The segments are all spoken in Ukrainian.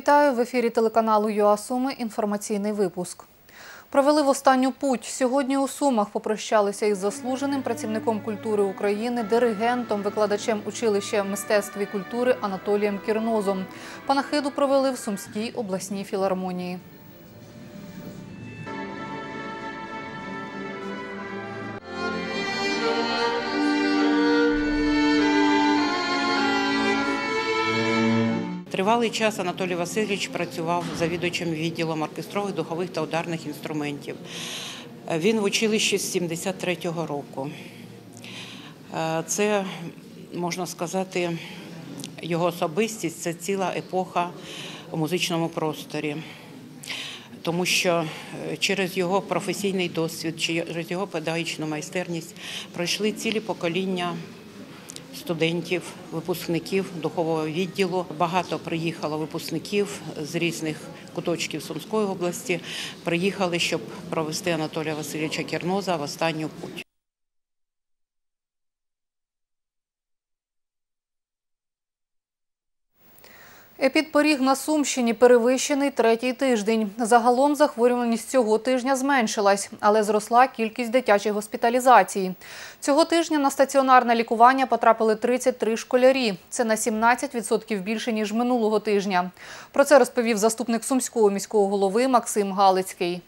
Вітаю в ефірі телеканалу ЮА Суми. Інформаційний випуск. Провели в останню путь. Сьогодні у Сумах попрощалися із заслуженим працівником культури України, диригентом, викладачем училища мистецтв і культури Анатолієм Кірнозом. Панахиду провели в Сумській обласній філармонії. Тривалий час Анатолій Васильович працював завідувачем відділом оркестрових, духових та ударних інструментів. Він в училищі з 73-го року. Е, Це, можна сказати, його особистість це ціла епоха у музичному просторі. Тому що е, через його професійний досвід, через його педагогічну майстерність пройшли цілі покоління студентів, випускників духового відділу. Багато приїхало випускників з різних куточків Сумської області. Приїхали, щоб провести Анатолія Васильовича Кірноза в останню путь. Епідпоріг на Сумщині перевищений третій тиждень. Загалом захворюваність цього тижня зменшилась, але зросла кількість дитячих госпіталізацій. Цього тижня на стаціонарне лікування потрапили 33 школярі. Це на 17% більше, ніж минулого тижня. Про це розповів заступник Сумського міського голови Максим Галицький.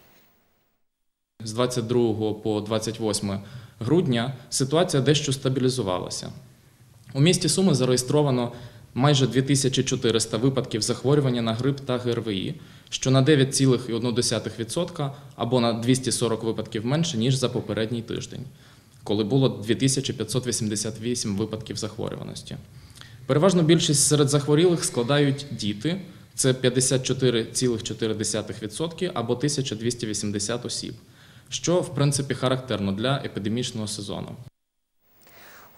З 22 по 28 грудня ситуація дещо стабілізувалася. У місті Суми зареєстровано майже 2400 випадків захворювання на грип та ГРВІ, що на 9,1% або на 240 випадків менше, ніж за попередній тиждень, коли було 2588 випадків захворюваності. Переважно більшість серед захворілих складають діти, це 54,4% або 1280 осіб, що в принципі характерно для епідемічного сезону.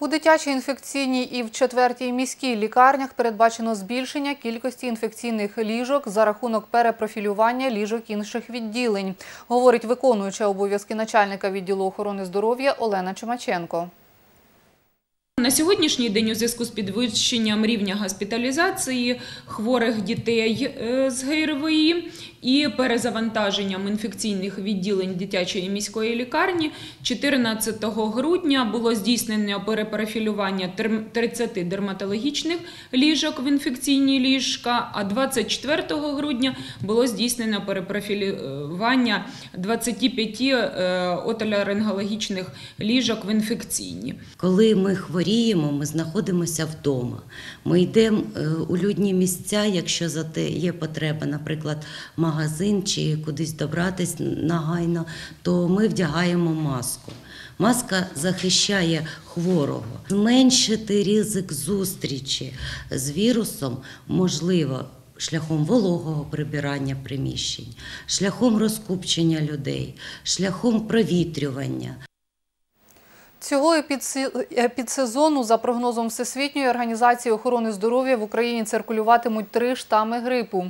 У дитячій інфекційній і в четвертій міській лікарнях передбачено збільшення кількості інфекційних ліжок за рахунок перепрофілювання ліжок інших відділень, говорить виконуюча обов'язки начальника відділу охорони здоров'я Олена Чумаченко. На сьогоднішній день у зв'язку з підвищенням рівня госпіталізації хворих дітей е, з ГРВІ і перезавантаженням інфекційних відділень дитячої міської лікарні 14 грудня було здійснено перепрофілювання 30 дерматологічних ліжок в інфекційні ліжка, а 24 грудня було здійснено перепрофілювання 25 е, отоларингологічних ліжок в інфекційні. Коли ми хворіємо, ми знаходимося вдома. Ми йдемо е, у людні місця, якщо за те є потреба, наприклад, в магазин чи кудись добратись нагайно, то ми вдягаємо маску. Маска захищає хворого. Зменшити ризик зустрічі з вірусом можливо шляхом вологого прибирання приміщень, шляхом розкупчення людей, шляхом провітрювання. Цього епідсе- епідсезону, за прогнозом Всесвітньої організації охорони здоров'я, в Україні циркулюватимуть три штами грипу.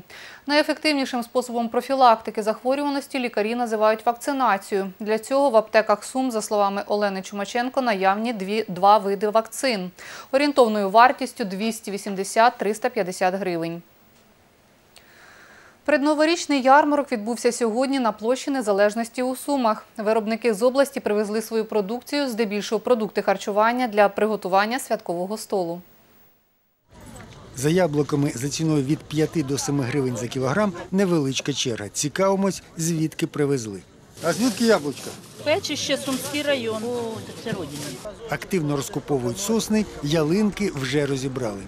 Найефективнішим способом профілактики захворюваності лікарі називають вакцинацію. Для цього в аптеках Сум, за словами Олени Чумаченко, наявні два види вакцин. Орієнтовною вартістю 280-350 гривень. Предноворічний ярмарок відбувся сьогодні на площі Незалежності у Сумах. Виробники з області привезли свою продукцію, здебільшого продукти харчування для приготування святкового столу. За яблуками за ціною від 5 до 7 гривень за кілограм невеличка черга. Цікавимось, звідки привезли. А звідки яблучка? Печище, Сумський район. О, це родина. Активно розкуповують сосни, ялинки вже розібрали.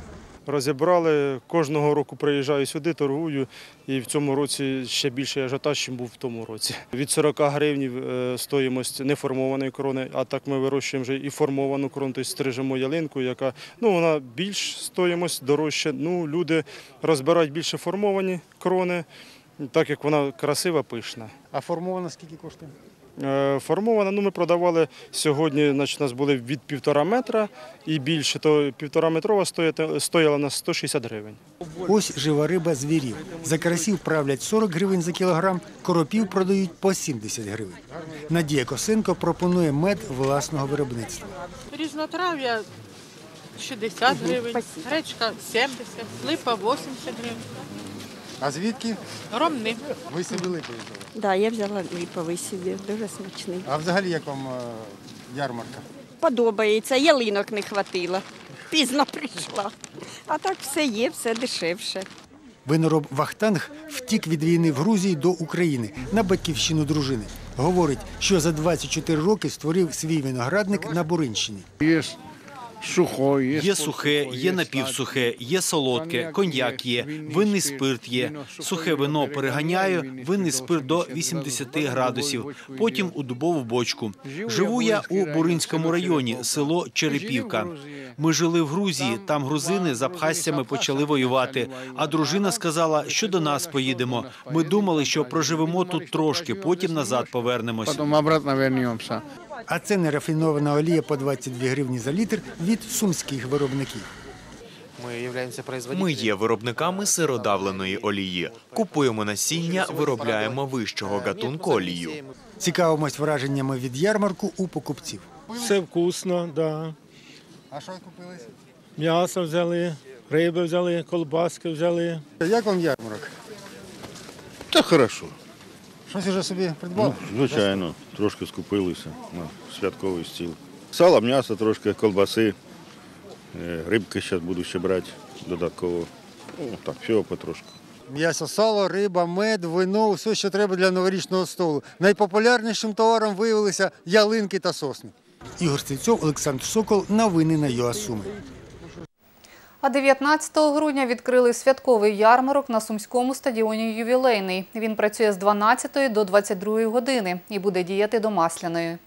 Розібрали. Кожного року приїжджаю сюди, торгую. І в цьому році ще більше ажіотаж, ніж був в тому році. Від 40 гривень е, стоїмость неформованої корони, а так ми вирощуємо вже і формовану корону, тобто стрижемо ялинку, яка ну, вона більш стоїмость дорожче. Ну, люди розбирають більше формовані крони, так як вона красива, пишна. А формована скільки коштує? Е, Формована, ну ми продавали сьогодні, значить, у нас були від півтора метра і більше, то півтора метрова стояла, стояла на 160 гривень. Ось жива риба звірів. За карасів правлять 40 гривень за кілограм, коропів продають по 70 гривень. Надія Косенко пропонує мед власного виробництва. Різнотрав'я 60 гривень, гречка 70, липа 80 гривень. А звідки? Ромни. Ви собі липи взяли. Да, я взяла липовий собі, дуже смачний. А взагалі як вам е, ярмарка? Подобається, ялинок не хватило. Пізно прийшла. А так все є, все дешевше. Винороб Вахтанг втік від війни в Грузії до України на батьківщину дружини. Говорить, що за 24 роки створив свій виноградник на Буринщині. Є сухой, є, Є сухе, є напівсухе, є солодке, коньяк є, винний спирт є. Сухе вино переганяю, винний спирт до 80 градусів, потім у дубову бочку. Живу я у Буринському районі, село Черепівка. Ми жили в Грузії, там грузини з абхазцями почали воювати. А дружина сказала, що до нас поїдемо. Ми думали, що проживемо тут трошки, потім назад повернемось. А це нерафінована олія по 22 гривні за літр від сумських виробників. Ми є виробниками сиродавленої олії. Купуємо насіння, виробляємо вищого гатунку олію. Цікавимось враженнями від ярмарку у покупців. Все вкусно, да. А що купилися? М'ясо взяли, риби взяли, колбаски взяли. Як вам ярмарок? Та хорошо. Щось уже собі придбав? Звичайно, трошки скупилися на святковий стіл. Сало, м'ясо, трошки колбаси. Е, Рибки зараз буду ще брати додатково. Ну, так, всього потрошку. М'ясо, сало, риба, мед, вино, все, що треба для новорічного столу. Найпопулярнішим товаром виявилися ялинки та сосни. Ігор Стрільцов, Олександр Сокол. Новини на ЮАСуми. А 19 грудня відкрили святковий ярмарок на Сумському стадіоні «Ювілейний». Він працює з 12 до 22 години і буде діяти до Масляної.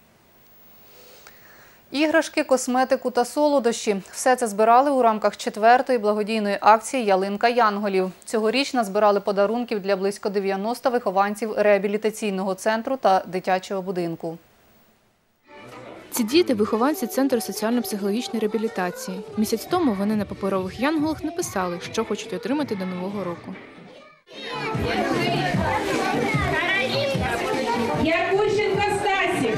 Іграшки, косметику та солодощі – все це збирали у рамках четвертої благодійної акції «Ялинка Янголів». Цьогоріч назбирали подарунків для близько 90 вихованців реабілітаційного центру та дитячого будинку. Ці діти – вихованці Центру соціально-психологічної реабілітації. Місяць тому вони на паперових янголах написали, що хочуть отримати до Нового року. Якущенко Стасік.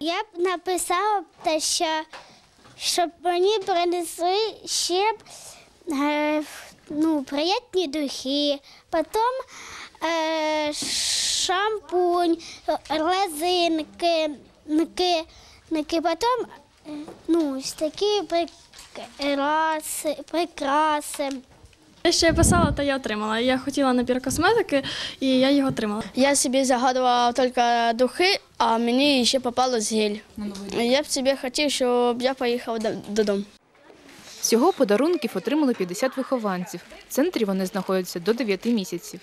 Я б написала те, що щоб мені принесли ще е, ну, приємні духи, потім шампунь, резинки, ники, ники, потім е, ну, ось такі прикраси, прикраси. Те, що я писала, то я отримала. Я хотіла набір косметики, і я його отримала. Я собі загадувала тільки духи, а мені ще попалось гель. Я б собі хотів, щоб я поїхав додому. Всього подарунків отримали 50 вихованців. В центрі вони знаходяться до 9 місяців.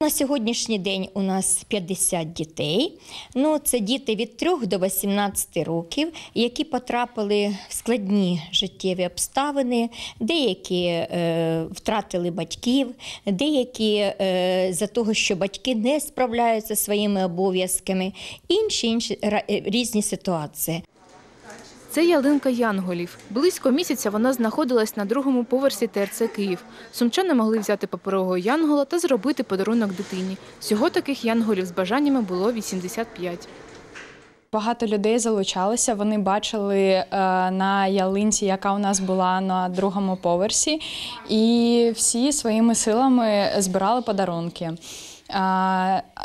На сьогоднішній день у нас 50 дітей. Ну, це діти від 3 до 18 років, які потрапили в складні життєві обставини, деякі е, втратили батьків, деякі е, за того, що батьки не справляються своїми обов'язками, інші, інші е, різні ситуації. Це ялинка янголів. Близько місяця вона знаходилась на другому поверсі ТРЦ Київ. Сумчани могли взяти паперового янгола та зробити подарунок дитині. Всього таких янголів з бажаннями було 85. Багато людей залучалися. Вони бачили е, на ялинці, яка у нас була на другому поверсі, і всі своїми силами збирали подарунки.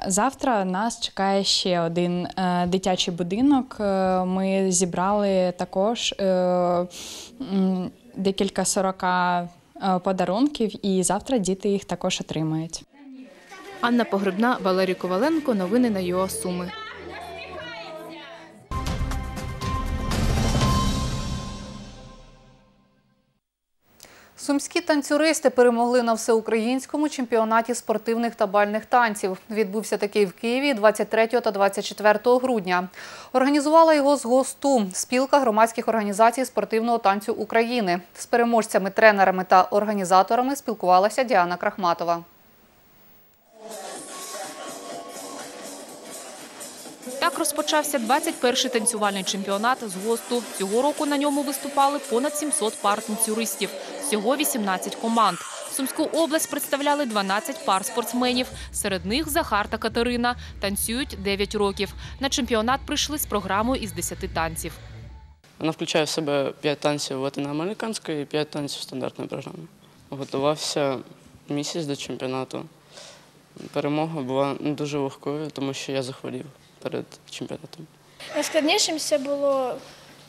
Завтра нас чекає ще один е, дитячий будинок. Е, Ми зібрали також е, декілька сорока подарунків, і завтра діти їх також отримають. Анна Погребна, Валерій Коваленко. Новини на ЮА Суми. Сумські танцюристи перемогли на всеукраїнському чемпіонаті спортивних та бальних танців. Відбувся такий в Києві 23 та 24 грудня. Організувала його з ГОСТУ – спілка громадських організацій спортивного танцю України. З переможцями, тренерами та організаторами спілкувалася Діана Крахматова. Так розпочався 21-й танцювальний чемпіонат з ГОСТу. Цього року на ньому виступали понад 700 пар танцюристів. Всього 18 команд. Сумську область представляли 12 пар спортсменів. Серед них Захар та Катерина. Танцюють 9 років. На чемпіонат прийшли з програмою із 10 танців. Вона включає в себе 5 танців латиноамериканської і 5 танців стандартної програми. Готувався місяць до чемпіонату. Перемога була дуже легкою, тому що я захворів перед чемпіонатом. Найскладнішим це було,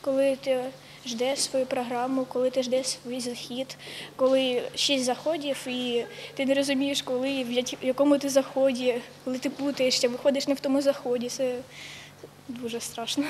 коли ти ждеш свою програму, коли ти ждеш свій захід, коли шість заходів, і ти не розумієш, коли в якому ти заході, коли ти путаєшся, виходиш не в тому заході. Це дуже страшно.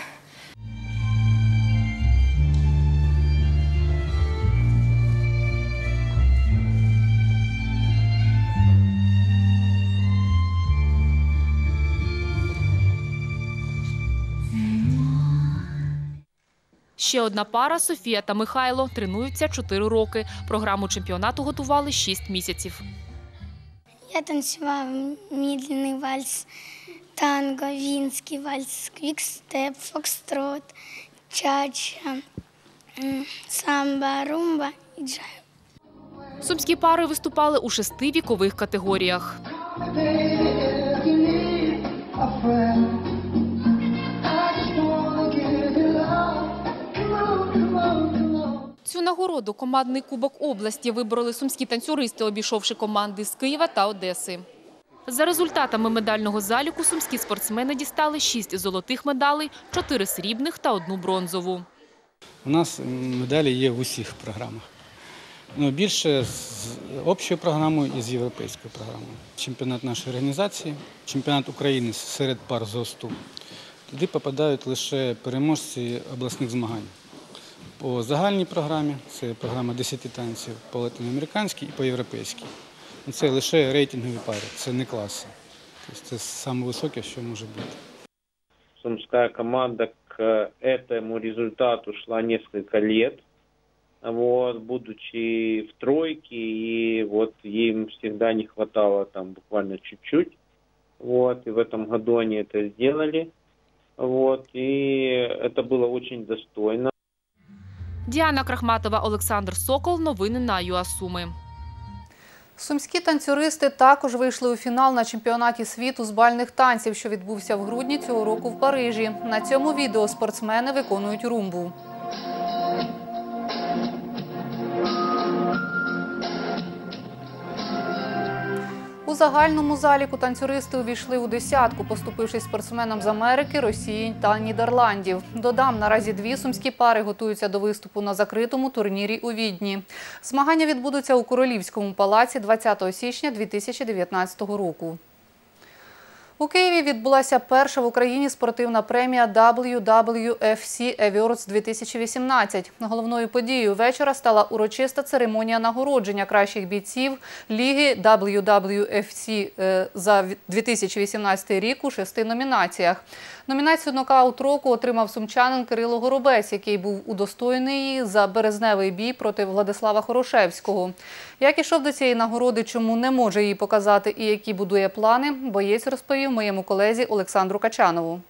Ще одна пара Софія та Михайло тренуються 4 роки. Програму чемпіонату готували 6 місяців. Я танцював медленний вальс, танго, вінський вальс, квікстеп, фокстрот, чача, самба, румба і джайв. Сумські пари виступали у шести вікових категоріях. Цю командний кубок області вибороли сумські танцюристи, обійшовши команди з Києва та Одеси. За результатами медального заліку сумські спортсмени дістали шість золотих медалей, чотири срібних та одну бронзову. У нас медалі є в усіх програмах. Ну, більше з общою програмою і з європейською програмою. Чемпіонат нашої організації, чемпіонат України серед пар ЗОСТу. Туди попадають лише переможці обласних змагань. По загальній програмі, це програма 10 танців по латиноамериканській і по європейській. Ну, Це лише рейтингові пари, це не класи. Тобто це саме високе, що може бути. Сумская команда к этому результату шла несколько лет, вот, будучи в тройке, и вот им всегда не хватало там буквально чуть-чуть, вот, и в этом году они это сделали, вот, и это было очень достойно. Діана Крахматова, Олександр Сокол. Новини на ЮАСуми. Сумські танцюристи також вийшли у фінал на чемпіонаті світу з бальних танців, що відбувся в грудні цього року в Парижі. На цьому відео спортсмени виконують румбу. У загальному заліку танцюристи увійшли у десятку, поступившись спортсменам з Америки, Росії та Нідерландів. Додам, наразі дві сумські пари готуються до виступу на закритому турнірі у Відні. Змагання відбудуться у Королівському палаці 20 січня 2019 року. У Києві відбулася перша в Україні спортивна премія WWFC Awards 2018. Головною подією вечора стала урочиста церемонія нагородження кращих бійців Ліги WWFC е, за 2018 рік у шести номінаціях. Номінацію «Нокаут року» отримав сумчанин Кирило Горобець, який був удостоєний її за березневий бій проти Владислава Хорошевського. Як ішов до цієї нагороди, чому не може її показати і які будує плани, боєць розповів моєму колезі Олександру Качанову.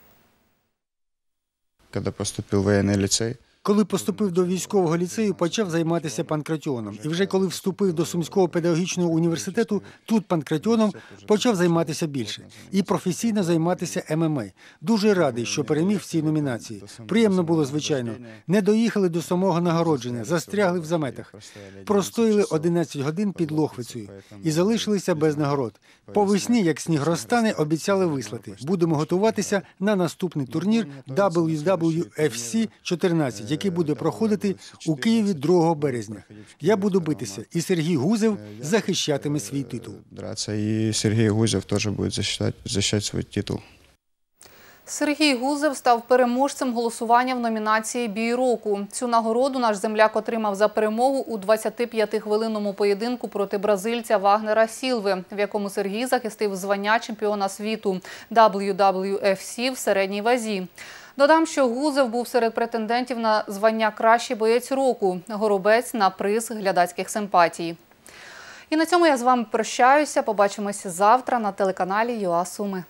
Коли поступив в воєнний лицей, Коли поступив до військового ліцею, почав займатися панкратіоном. І вже коли вступив до Сумського педагогічного університету, тут панкратіоном почав займатися більше і професійно займатися ММА. Дуже радий, що переміг в цій номінації. Приємно було, звичайно. Не доїхали до самого нагородження, застрягли в заметах. Простоїли 11 годин під Лохвицею і залишилися без нагород. По весні, як сніг розтане, обіцяли вислати. Будемо готуватися на наступний турнір WWFC 14, який буде проходити у Києві 2 березня. Я буду битися, і Сергій Гузев захищатиме свій титул. драться, и Сергей Гузев тоже будет защищать, защищать свой титул. Сергій Гузев став переможцем голосування в номінації «Бій року». Цю нагороду наш земляк отримав за перемогу у 25-хвилинному поєдинку проти бразильця Вагнера Сілви, в якому Сергій захистив звання чемпіона світу WWFC в середній вазі. Додам, що Гузев був серед претендентів на звання «Кращий боєць року», горобець на приз глядацьких симпатій. І на цьому я з вами прощаюся. Побачимося завтра на телеканалі ЮА Суми.